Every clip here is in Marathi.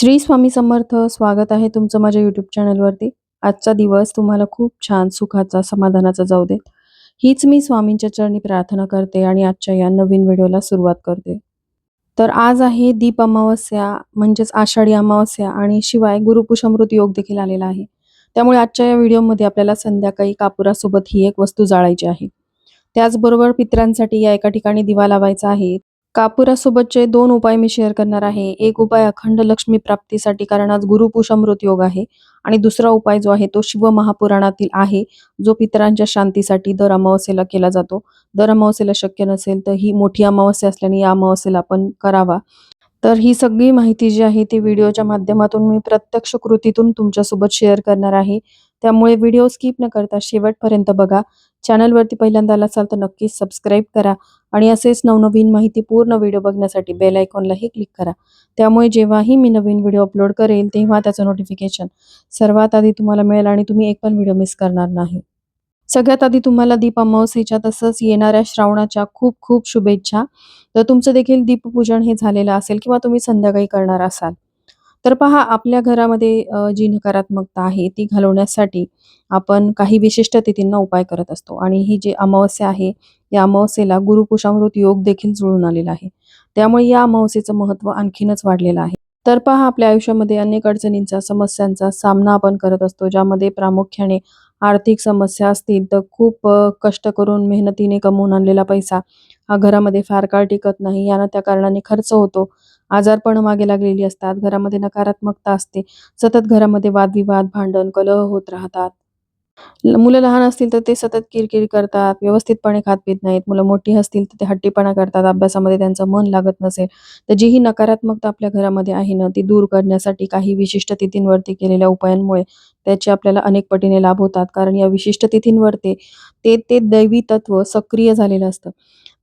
श्री स्वामी समर्थ स्वागत आहे तुमचं माझ्या युट्यूब चॅनलवरती आजचा दिवस तुम्हाला खूप छान सुखाचा समाधानाचा जाऊ देत. हीच मी स्वामींच्या चरणी प्रार्थना करते आणि आजच्या या नवीन व्हिडिओला सुरुवात करते. तर आज आहे दीप अमावस्या म्हणजेच आषाढी अमावस्या आणि शिवाय गुरुपुषमृत योग देखील आलेला आहे. त्यामुळे आजच्या या व्हिडिओमध्ये आपल्याला संध्याकाळी कापुरासोबत ही एक वस्तू जाळायची आहे. त्याचबरोबर पितरांसाठी या एका ठिकाणी दिवा लावायचा आहे. कापुरासोबतचे दोन उपाय मी शेअर करणार आहे. एक उपाय अखंड लक्ष्मी प्राप्तीसाठी कारण आज गुरुपुषमृत योग आहे. आणि दुसरा उपाय जो आहे तो शिव महापुराणातील आहे जो पितरांच्या शांतीसाठी दर अमावस्येला केला जातो. दर अमावस्येला शक्य नसेल तर ही मोठी अमावस्या असल्याने या अमावस्येला आपण करावा. तर ही सगळी माहिती जी आहे ती व्हिडिओच्या माध्यमातून मी प्रत्यक्ष कृतीतून तुमच्यासोबत शेअर करणार आहे. त्यामुळे व्हिडिओ स्किप न करता शेवटपर्यंत बघा. चॅनलवरती पहिल्यांदा आला असाल तर नक्कीच सबस्क्राईब करा आणि असेच नवनवीन माहिती पूर्ण व्हिडिओ बघण्यासाठी बेल आयकॉनलाही क्लिक करा. त्यामुळे जेव्हाही मी नवीन व्हिडिओ अपलोड करेल तेव्हा त्याचं नोटिफिकेशन सर्वात आधी तुम्हाला मिळेल आणि तुम्ही एक पण व्हिडिओ मिस करणार नाही. सगळ्यात आधी तुम्हाला दीप अमावस्येच्या तसंच येणाऱ्या श्रावणाच्या खूप खूप शुभेच्छा. तर तुमचं देखील दीपपूजन हे झालेलं असेल किंवा तुम्ही संध्याकाळी करणार असाल. तर पहा आपल्या घरामध्ये जी नकारात्मकता आहे ती घालवण्यासाठी आपण काही विशिष्ट तिथींना उपाय करत असतो. आणि ही जी अमावस्या आहे या अमावस्येला गुरुपुषामृत योग देखील जुळून आलेला आहे. त्यामुळे या अमावस्येचं महत्त्व आणखीनच वाढलेलं आहे. तर पहा आपल्या आयुष्यामध्ये अनेक अडचणींचा समस्यांचा सामना आपण करत असतो ज्यामध्ये प्रामुख्याने आर्थिक समस्या असतील तर खूप कष्ट करून मेहनतीने कमवून आणलेला पैसा हा घरामध्ये फार काळ टिकत नाही. यानं त्या कारणाने खर्च होतो. आजारपण मागे लागलेली असतात. घरामध्ये नकारात्मकता असते. सतत घरामध्ये वादविवाद भांडण कलह होत राहतात. मुलं लहान असतील तर ते सतत किरकिर करतात. व्यवस्थितपणे खात पित नाहीत. मुलं मोठी असतील तर ते हट्टीपणा करतात. अभ्यासामध्ये त्यांचं मन लागत नसेल. तर जी ही नकारात्मकता आपल्या घरामध्ये आहे ना ती दूर करण्यासाठी काही विशिष्ट तिथींवरती केलेल्या उपायांमुळे त्याचे आपल्याला अनेक पटीने लाभ होतात. कारण या विशिष्ट तिथींवरती ते ते दैवी तत्व सक्रिय झालेलं असतं.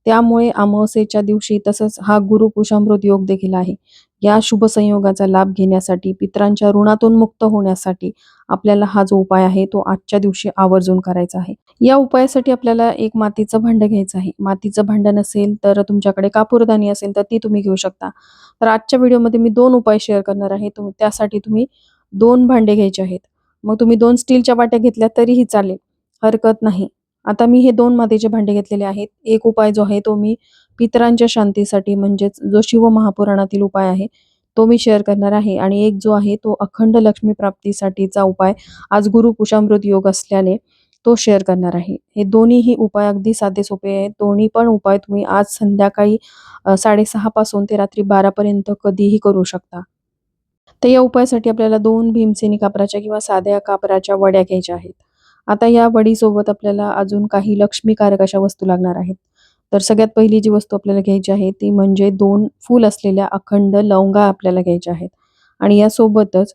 त्यामुळे अमावस्येच्या दिवशी तसंच हा गुरु कुशामृत योग देखील आहे. या शुभ संयोगाचा लाभ घेण्यासाठी पितरांच्या ऋणातून मुक्त होण्यासाठी आपल्याला हा जो उपाय आहे तो आजच्या दिवशी आवर्जून करायचा आहे. या उपायासाठी आपल्याला एक मातीचं भांड घ्यायचं आहे. मातीचं भांड नसेल तर तुमच्याकडे कापूरदानी असेल तर ती तुम्ही घेऊ शकता. तर आजच्या व्हिडिओमध्ये मी दोन उपाय शेअर करणार आहे. त्यासाठी तुम्ही दोन भांडे घ्यायचे आहेत. मग तुम्ही दोन स्टीलच्या वाट्या घेतल्या तरीही चालेल. हरकत नाही. आता मी हे दोन मातेचे भांडे घेतलेले आहेत. एक उपाय जो आहे तो मी पितरांच्या शांतीसाठी म्हणजेच जो शिव महापुराणातील उपाय आहे तो मी शेअर करणार आहे. आणि एक जो आहे तो अखंड लक्ष्मी प्राप्तीसाठीचा उपाय आज गुरु कुशामृत योग असल्याने तो शेअर करणार आहे. हे दोन्हीही उपाय अगदी साधे सोपे आहेत. दोन्ही पण उपाय तुम्ही आज संध्याकाळी साडेसहा पासून ते रात्री बारापर्यंत कधीही करू शकता. तर या उपायासाठी आपल्याला दोन भीमसेनी कापराच्या किंवा साध्या कापराच्या वड्या घ्यायच्या आहेत. आता या वडीसोबत आपल्याला अजून काही लक्ष्मीकारक अशा वस्तू लागणार आहेत. तर सगळ्यात पहिली जी वस्तू आपल्याला घ्यायची आहे ती म्हणजे दोन फूल असलेल्या अखंड लवंगा आपल्याला घ्यायच्या आहेत. आणि यासोबतच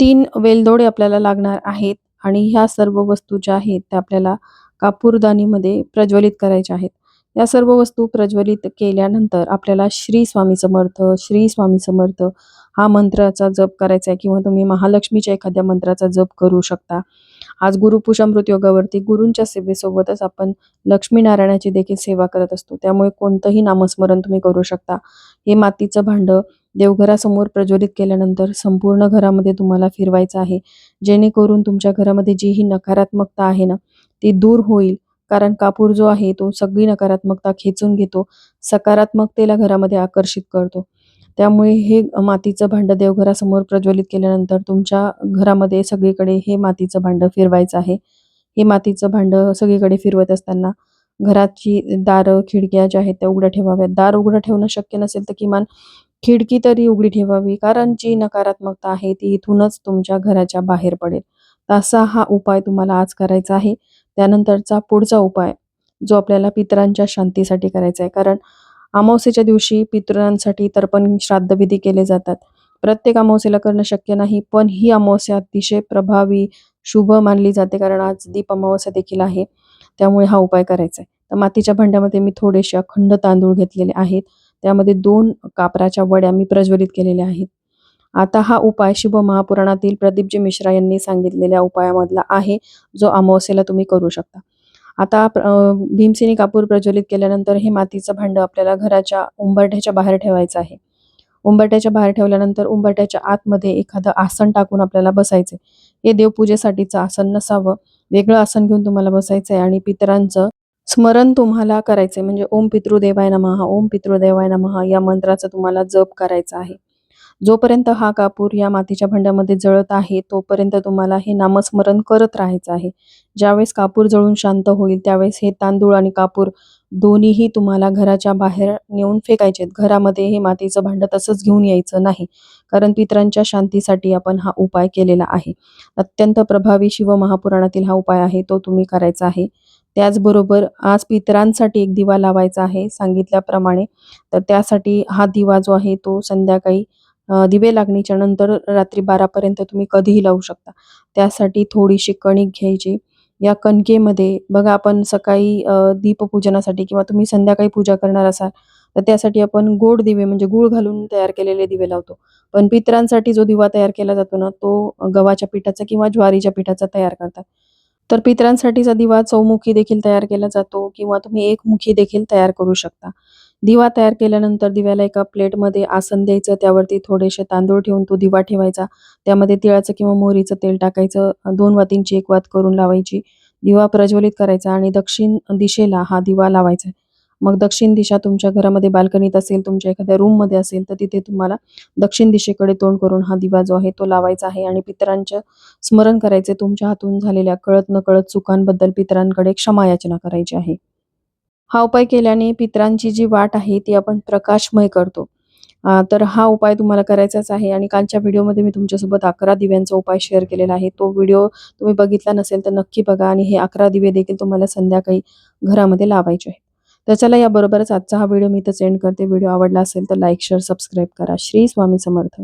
तीन वेलदोडे आपल्याला लागणार आहेत. आणि ह्या सर्व वस्तू ज्या आहेत त्या आपल्याला कापूरदानीमध्ये प्रज्वलित करायच्या आहेत. या सर्व वस्तू प्रज्वलित केल्यानंतर आपल्याला श्री स्वामी समर्थ श्री स्वामी समर्थ हा मंत्राचा जप करायचा आहे किंवा तुम्ही महालक्ष्मीच्या एखाद्या मंत्राचा जप करू शकता. आज गुरुपुषामृत योगावरती गुरूंच्या सेवेसोबतच आपण लक्ष्मीनारायणाची देखील सेवा करत असतो. त्यामुळे कोणतंही नामस्मरण तुम्ही करू शकता. हे मातीचं भांडं देवघरासमोर प्रज्वलित केल्यानंतर संपूर्ण घरामध्ये तुम्हाला फिरवायचं आहे. जेणेकरून तुमच्या घरामध्ये जी ही नकारात्मकता आहे ना ती दूर होईल. कारण कापूर जो आहे तो सगळी नकारात्मकता खेचून घेतो सकारात्मकतेला घरामध्ये आकर्षित करतो. त्यामुळे हे मातीचं भांडं देवघरासमोर प्रज्वलित केल्यानंतर तुमच्या घरामध्ये सगळीकडे हे मातीचं भांडं फिरवायचं आहे. हे मातीचं भांडं सगळीकडे फिरवत असताना घराची दारं खिडक्या ज्या आहेत त्या उघड्या ठेवाव्यात. दार उघडं ठेवणं शक्य नसेल तर किमान खिडकी तरी उघडी ठेवावी कारण जी नकारात्मकता आहे ती इथूनच तुमच्या घराच्या बाहेर पडेल. तसा हा उपाय तुम्हाला आज करायचा आहे. त्यानंतरचा पुढचा उपाय जो आपल्याला पितरांच्या शांतीसाठी करायचा आहे. कारण अमावस्येच्या दिवशी पितरांसाठी तर्पण श्राद्धविधी केले जातात. प्रत्येक अमावस्येला करणं शक्य नाही पण ही अमावस्या अतिशय प्रभावी शुभ मानली जाते. कारण आज दीप अमावस्या देखील आहे त्यामुळे हा उपाय करायचा आहे. तर मातीच्या भांड्यामध्ये मी थोडेसे अखंड तांदूळ घेतलेले आहेत. त्यामध्ये दोन कापराच्या वड्या मी प्रज्वलित केलेल्या आहेत. आता हा उपाय शुभ महापुराणातील प्रदीपजी मिश्रा यांनी सांगितलेल्या उपायामधला आहे जो अमावस्येला तुम्ही करू शकता. आता भीमसेनी कापूर प्रज्वलित केल्यानंतर हे मातीचं भांड आपल्याला घराच्या उंबरठ्याच्या बाहेर ठेवायचं आहे. उंबरट्याच्या बाहेर ठेवल्यानंतर उंबरट्याच्या आतमध्ये एखादं आसन टाकून आपल्याला बसायचे हे देवपूजेसाठीचं आसन नसावं वेगळं आसन घेऊन तुम्हाला बसायचंय आणि पितरांचं स्मरण तुम्हाला करायचंय. म्हणजे ओम पितृदेवाय नमः ओम पितृदेवाय नमः या मंत्राचा तुम्हाला जप करायचा आहे. जोपर्यंत हा कापूर या मातीच्या भांड्यामध्ये जळत आहे तोपर्यंत तुम्हाला हे नामस्मरण करत राहायचं आहे. ज्यावेळेस कापूर जळून शांत होईल त्यावेळेस हे तांदूळ आणि कापूर दोन्हीही तुम्हाला घराच्या बाहेर नेऊन फेकायचे घरामध्ये हे मातीचं भांडं तसंच घेऊन यायचं नाही कारण पितरांच्या शांतीसाठी आपण हा उपाय केलेला आहे. अत्यंत प्रभावी शिव महापुराणातील हा उपाय आहे तो तुम्ही करायचा आहे. त्याचबरोबर आज पितरांसाठी एक दिवा लावायचा आहे सांगितल्याप्रमाणे. तर त्यासाठी हा दिवा जो आहे तो संध्याकाळी दिवे लागणीच्या नंतर रात्री बारापर्यंत तुम्ही कधीही लावू शकता. त्यासाठी थोडीशी कणिक घ्यायची. या कणकेमध्ये बघा आपण सकाळी दीपपूजनासाठी किंवा तुम्ही संध्याकाळी पूजा करणार असाल तर त्यासाठी आपण गोड दिवे म्हणजे गूळ घालून तयार केलेले दिवे लावतो. पण पितरांसाठी जो दिवा तयार केला जातो ना तो गव्हाच्या पिठाचा किंवा ज्वारीच्या पिठाचा तयार करतात. तर पितरांसाठीचा दिवा चौमुखी देखील तयार केला जातो किंवा तुम्ही एकमुखी देखील तयार करू शकता. दिवा तयार केल्यानंतर दिव्याला एका प्लेटमध्ये आसन द्यायचं त्यावरती थोडेसे तांदूळ ठेवून तो दिवा ठेवायचा. त्यामध्ये तिळाचं किंवा मोहरीचं तेल टाकायचं दोन वातींची एक वात करून लावायची. दिवा प्रज्वलित करायचा आणि दक्षिण दिशेला हा दिवा लावायचा. मग दक्षिण दिशा तुमच्या घरामध्ये बाल्कनीत असेल तुमच्या एखाद्या रूममध्ये असेल तर तिथे तुम्हाला दक्षिण दिशेकडे तोंड करून हा दिवा जो आहे तो लावायचा आहे आणि पितरांचं स्मरण करायचे. तुमच्या हातून झालेल्या कळत नकळत चुकांबद्दल पितरांकडे क्षमा याचना करायची आहे. हा उपाय केल्याने पितरांची जी वाट आहे ती आपण प्रकाशमय करतो. तर हा उपाय तुम्हाला करायचाच आहे आणि कालच्या व्हिडिओमध्ये मी तुमच्यासोबत अकरा दिव्यांचा उपाय शेअर केलेला आहे. तो व्हिडिओ तुम्ही बघितला नसेल तर नक्की बघा आणि हे अकरा दिवे देखील तुम्हाला संध्याकाळी घरामध्ये लावायचे आहे तर चला याबरोबरच आजचा हा व्हिडिओ मी इथं सेंड करते. व्हिडिओ आवडला असेल तर लाईक शेअर सबस्क्राईब करा. श्री स्वामी समर्थ.